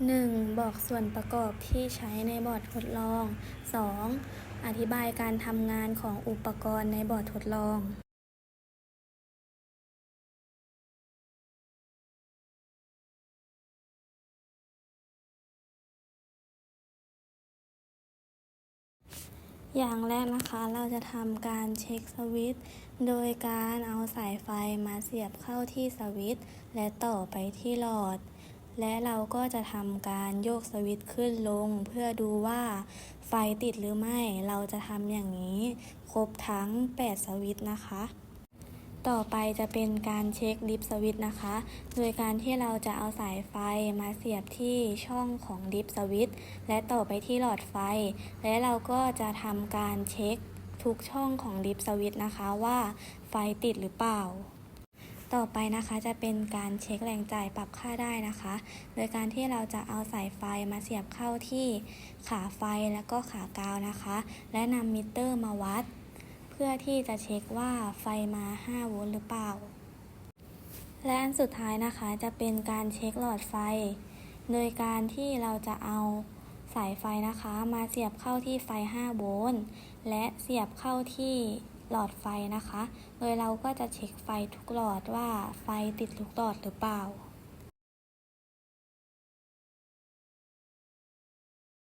1. บอกส่วนประกอบที่ใช้ในบอร์ดทดลอง 2. อธิบายการทำงานของอุปกรณ์ในบอร์ดทดลองอย่างแรกนะคะเราจะทำการเช็คสวิตช์โดยการเอาสายไฟมาเสียบเข้าที่สวิตช์และต่อไปที่หลอด และเราก็จะทำการโยกสวิตช์ขึ้นลง เพื่อดูว่าไฟติดหรือไม่ เราจะทำอย่างนี้ ครบทั้ง 8 สวิตช์นะคะ ต่อไปจะเป็นการเช็คดิฟสวิตช์นะคะ โดยการที่เราจะเอาสายไฟมาเสียบที่ช่องของดิฟสวิตช์และต่อไปที่หลอดไฟ และเราก็จะทำการเช็คทุกช่องของดิฟสวิตช์นะคะว่าไฟติดหรือเปล่า ต่อไปนะคะจะเป็นการเช็คแรงจ่ายปรับค่าได้นะคะ โดยการที่เราจะเอาสายไฟมาเสียบเข้าที่ขาไฟแล้วก็ขากาวนะคะ และนำมิเตอร์มาวัด เพื่อที่จะเช็คว่าไฟมา 5 โวลต์หรือเปล่า และอันสุดท้ายนะคะจะเป็นการเช็คหลอดไฟ โดยการที่เราจะเอาสายไฟนะคะ มาเสียบเข้าที่ไฟ 5 โวลต์และเสียบเข้าที่ หลอดไฟนะคะ โดยเราก็จะเช็คไฟทุกหลอดว่าไฟติดทุกหลอดหรือเปล่า